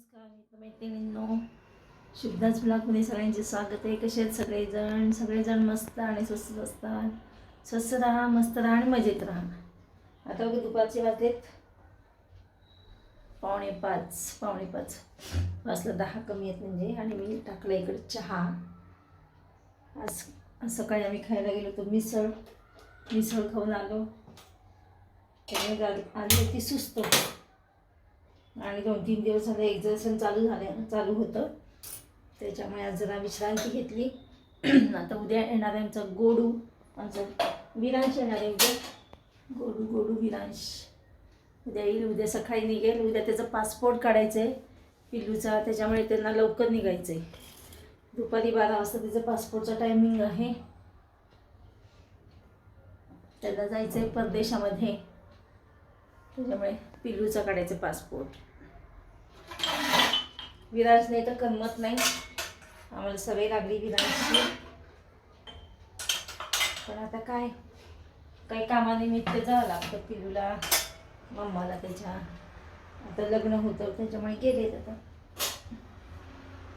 नमस्कार मैत्रिणींनो. शुद्धाच ब्लॉगमध्ये सगळ्यांचे स्वागत आहे. कसे आहेत सगळेजण? सगळेजण मस्त आणि स्वस्त असतात. स्वस्त राहा मस्त राहा आणि मजेत राहा. आता बघा दुपारचे वाजलेत. पावणे पाच पावणे पाच. वाजलं दहा कमी आहेत म्हणजे. आणि मी टाकलं इकडे चहा. आज सकाळी आम्ही खायला गेलो होतो मिसळ. मिसळ खाऊन आलो. त्यामुळे आली होती सुस्त. आणि दोन तीन दिवस झाले एक्झर्शन चालू झालं चालू होतं. त्याच्यामुळे आज जरा विश्रांती घेतली. आता उद्या येणार आहे आमचा गोडू आमचा विरांश येणार आहे उद्या. गोडू गोडू विरांश. उद्या येईल उद्या सकाळी निघेल. उद्या त्याचा पासपोर्ट काढायचं आहे पिल्लूचा त्याच्यामुळे त्यांना लवकर निघायचं आहे दुपारी बारा वाजता त्याचं पासपोर्टचा टायमिंग आहे. त्याला जायचं आहे परदेशामध्ये. त्याच्यामुळे पिल्लूचा काढायचं पासपोर्ट. विराज नाही तर करमत नाही. आम्हाला सवय लागली विराजची. पण आता काय? काही कामानिमित्त जावं लागतं पिल्लूला मम्माला त्याच्या. आता लग्न होतं त्याच्यामुळे गेलेत आता.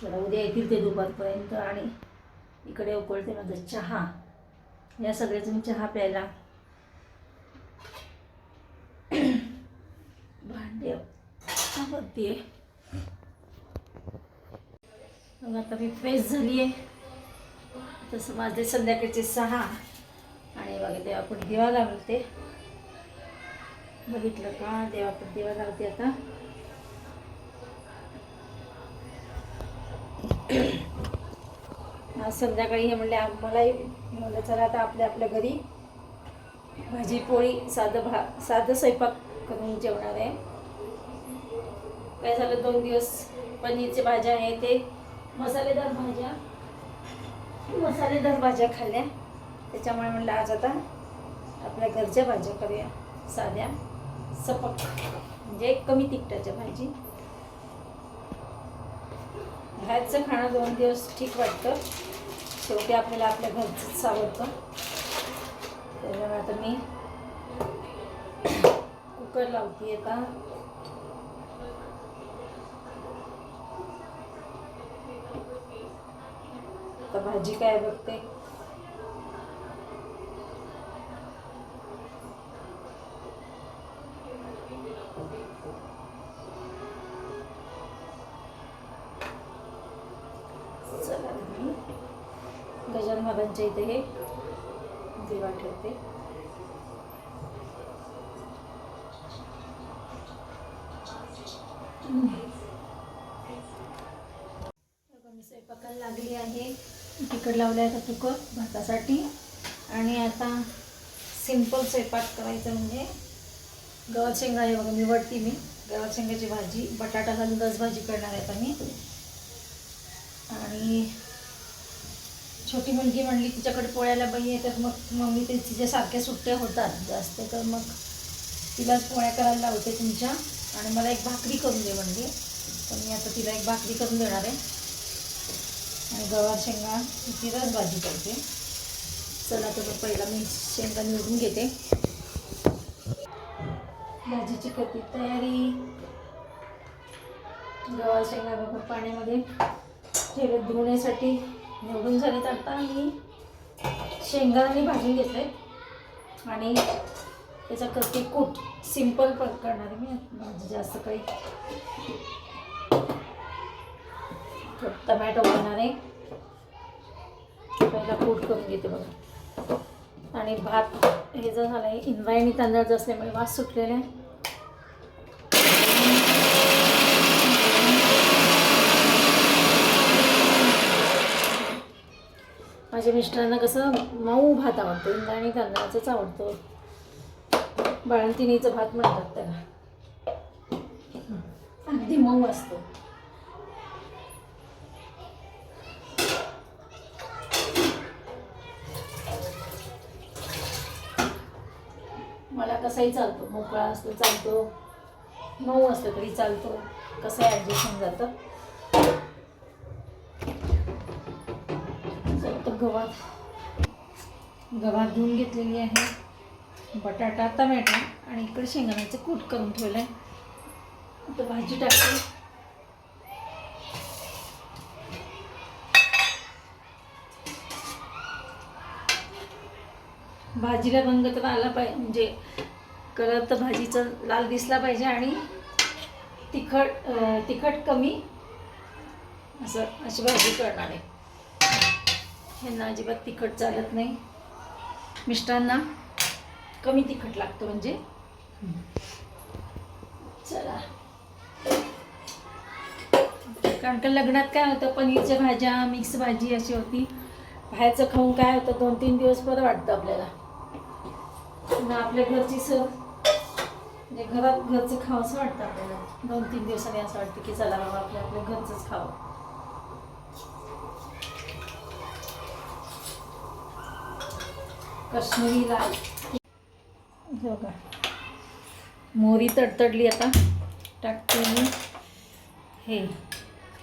चला उद्या येतील ते दुपारपर्यंत आणि इकडे उकळते माझा चहा. या सगळ्याजण चहा प्यायला भांडे आवडते मग आता मी फ्रेश झाली आहे. तसं माझे संध्याकाळचे सहा आणि बघा तेव्हा आपण दिवा लावते बघितलं का? देवा पण दिवा लागते आता. आज संध्याकाळी हे म्हणले आम्हालाही म्हणलं चला आता आपल्या आपल्या घरी भाजी पोळी साधं भा साधं स्वयंपाक करून जेवणार आहे. काय झालं? दोन दिवस पनीरच्या भाज्या आहे ते. मसालेदार भाज्या. मसालेदार भाज्या खाल्ल्या. त्याच्यामुळे म्हणलं आज आता आपल्या घरच्या भाज्या करूया. साध्या. सपक. म्हणजे कमी तिखटाच्या भाजी. बाहेरचं खाणं दोन दिवस ठीक वाटतं. शेवटी आपल्याला आपल्या घरचंच आवडतं त्याच्यामुळे आता मी कुकर लावते आता. आता भाजी काय बघते? गजान बाबांच्या इथे हे दिवा ठेवते. मी स्वयंपाकाला लागली आहे. तिकड लावलं आहे आता कुकर भातासाठी. आणि आता सिंपल स्वयंपाक करायचा म्हणजे गवत शेंगा आहे बघा निवडते मी. गवत शेंगाची भाजी बटाटा घालून रस भाजी करणार आहे आता मी. आणि छोटी मुलगी म्हणली तिच्याकडे पोळ्याला बाई आहे तर मग मम्मी ते तिच्या सारख्या सुट्ट्या होतात जास्त तर मग तिलाच पोळ्या करायला लावते तुमच्या. आणि मला एक भाकरी करून दे म्हणजे तर मी आता तिला एक भाकरी करून देणार आहे. आणि गवार शेंगा ती रस भाजी करते. चला तर पहिला मी शेंगा निवडून घेते. भाजीची कपी तयारी. गवार शेंगा बघा पाण्यामध्ये ठेवत धुण्यासाठी निवडून झालेत आता मी शेंगा आणि भाजून घेतले. आणि त्याचा कपी कूट. सिंपल करणार आहे मी. भाजी जास्त काही. टमॅटो बनणारे आहे. पहिला कूट करून घेते बघा. आणि भात हे जर झालं आहे इंद्रायणी तांदळाचं असल्यामुळे वास म्हणजे सुटलेला आहे. माझ्या मिस्टरांना कसं मऊ भात आवडतो इंद्रायणी तांदळाचंच आवडतो. बाळंतिणीचं भात म्हणतात त्याला. अगदी मऊ असतो. मला कसाही चालतो. मोकळा असतो चालतो. मऊ असतो तरी चालतो. कसंही ॲडजस्ट होऊन जातं? तर गव्हात गव्हात धुवून घेतलेली आहे. बटाटा टमॅटो आणि इकडे शेंगदाण्याचं कूट करून ठेवलं आहे आता भाजी टाकते. भाजीला रंग तर आला पाहिजे म्हणजे कलर तर भाजीचा लाल दिसला पाहिजे आणि तिखट तिखट कमी असं अशी भाजी करणार आहे. ह्यांना अजिबात तिखट चालत नाही. मिस्टरांना कमी तिखट लागतं म्हणजे. चला. कारण का लग्नात काय होतं पनीरच्या भाज्या मिक्स भाजी अशी होती. बाहेरचं खाऊन काय होतं दोन तीन दिवस बरं वाटतं आपल्याला. आपल्या घरची सर म्हणजे घरात घरचं खावं असं वाटतं आपल्याला. दोन तीन दिवसांनी असं वाटतं की चला बाबा आपल्या आपल्या घरचंच खावं. कश्मीरी लाल बघा. मोहरी तडतडली आता. टाकते मी. हे.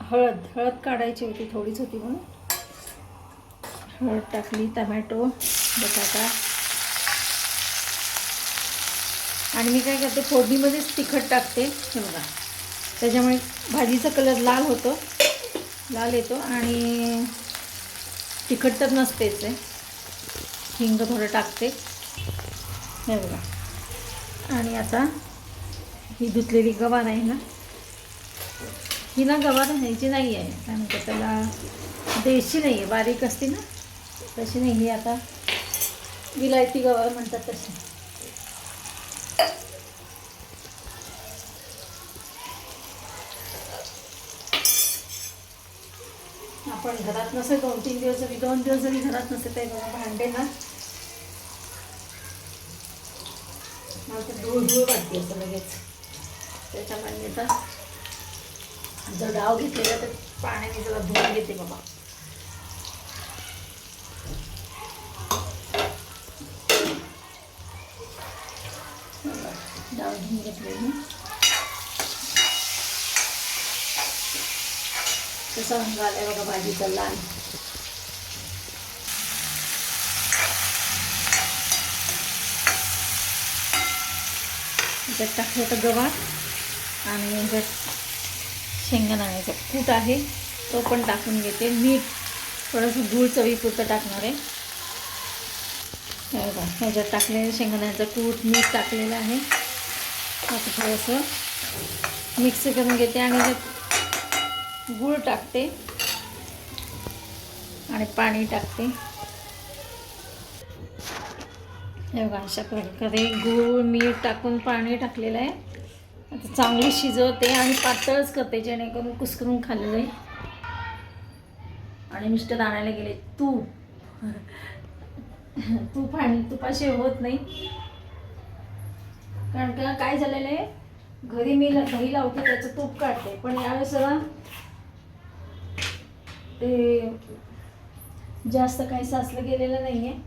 हळद. हळद काढायची होती थोडीच होती म्हणून. हळद टाकली टमॅटो बटाटा. आणि मी काय करते फोडणीमध्येच तिखट टाकते. हे बघा. त्याच्यामुळे भाजीचा कलर लाल होतो. लाल येतो आणि तिखट तर नसतेच आहे. हिंग थोडं टाकते. हे बघा. आणि आता ही धुतलेली गवार आहे ना ही ना गवार ह्याची नाही आहे. काय म्हणतात त्याला? देशी नाही आहे. बारीक असते ना. तशी नाही. ही आता विलायती गवार म्हणतात तशी. आपण घरात नसे दोन तीन दिवस जरी दोन दिवस जरी घरात नसे तरी बघा भांडे ना. मला ते धूळ धूळ वाटते असं लगेच. त्याच्यामुळे मी जर डाव घेतलेला तर पाण्याने जरा धुवून घेते बाबा. डाव घेऊन घेतले कसा रंग आलाय बघा भाजीचा लाल त्याच्यात टाकलं होतं गवार आणि ह्याच्यात शेंगदाण्याचा कूट आहे तो पण टाकून घेते मीठ थोडंसं गूळ चवीपुरतं टाकणार आहे हे बघा ह्याच्यात टाकलेलं शेंगदाण्याचं कूट मीठ टाकलेलं आहे आता थोडंसं मिक्स करून घेते आणि ह्याच्यात गूळ टाकते आणि पाणी टाकते. हे बघा अशा प्रकारे गूळ मीठ टाकून पाणी टाकलेलं आहे. आता चांगली शिजवते आणि पातळच करते जेणेकरून कुस्करून खाल्लेलं आहे आणि मिस्टर आणायला गेले तूप तूप आणि तुपाशी होत नाही. कारण का काय झालेलं आहे? घरी मी ल- दही लावते त्याचं तूप काढते. पण यावेळेस ते जास्त काही साचलं गेलेलं नाही आहे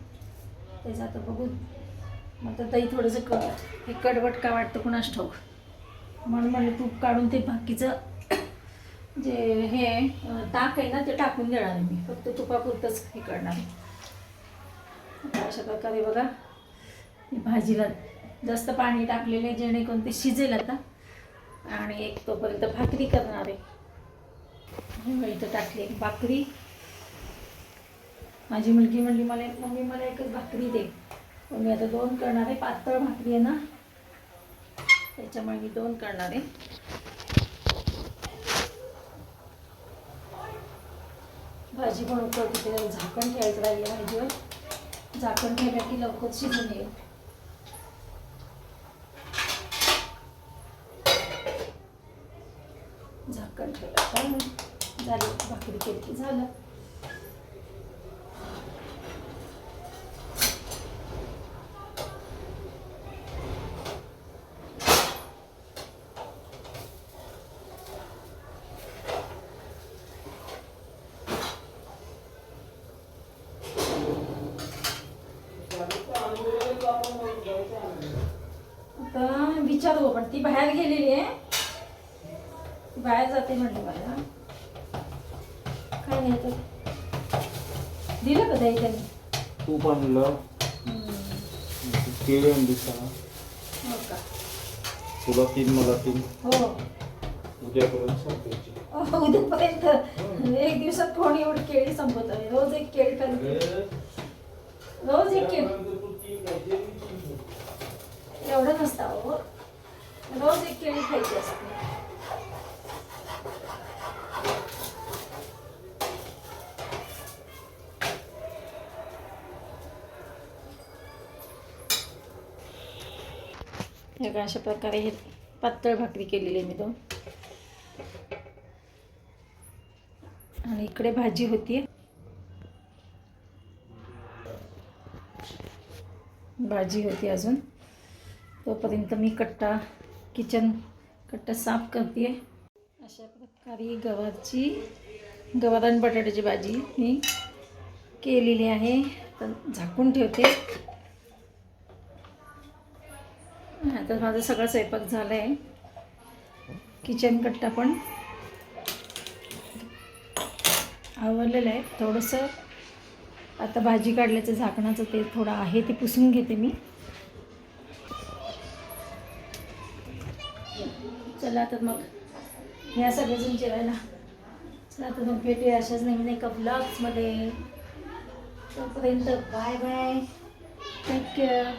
त्याचं आता बघू. मग तर दही थोडंसं क हे कडवट का वाटतं कुणास ठाऊक. म्हणून म्हणलं तूप काढून ते बाकीचं जे हे ताक आहे ना ते टाकून देणार मी. फक्त तुपापुरतंच हे करणार आहे. अशा प्रकारे बघा. भाजीला जास्त पाणी टाकलेलं आहे जेणेकरून ते शिजेल आता. आणि एक तोपर्यंत भाकरी करणार आहे. इथं टाकली एक भाकरी. माझी मुलगी म्हणली मला मम्मी मला एकच भाकरी दे. पण मी आता दोन करणार आहे. पातळ भाकरी आहे ना? त्याच्यामुळे मी दोन करणार आहे. भाजी पण उकळते झाकण ठेवायचं राहिलं भाजीवर झाकण ठेवलं की लवकर शिजून येईल झाकण ठेवलं का झाली भाकरी केली की झालं. आता विचारू आपण. ती बाहेर गेलेली आहे. बाहेर जाते म्हटलं मला काय नाही तर. दिलं का दही त्यांनी? तूप आणलं. केळी आणली सहा हो का? तुला तीन मला तीन. हो. उद्यापर्यंत संपायची. अहो, उद्यापर्यंत. एक दिवसात कोण एवढी केळी संपत आहे रोज एक केळी खाली. रोज एक केळी. एवढं नसतं हो रोज एक केळी खायची असते. हे अशा प्रकारे हे पातळ भाकरी केलेली आहे मी दोन. आणि इकडे भाजी होती. भाजी होती अजून. तोपर्यंत मी कट्टा किचन कट्टा साफ करते. अशा प्रकारे गव्हाची गवार आणि बटाट्याची भाजी मी केलेली आहे. तर झाकून ठेवते. तर माझा सगळा स्वयंपाक झाला आहे किचन कट्टा पण आवरलेलं आहे. थोडंसं आता भाजी काढल्याचं झाकणाचं ते थोडं आहे ते पुसून घेते मी. चला तर मग ह्या सगळेजण जेवायला. चला तर मग भेटूया अशाच नवीन एका ब्लॉग्समध्ये तोपर्यंत बाय बाय. Take care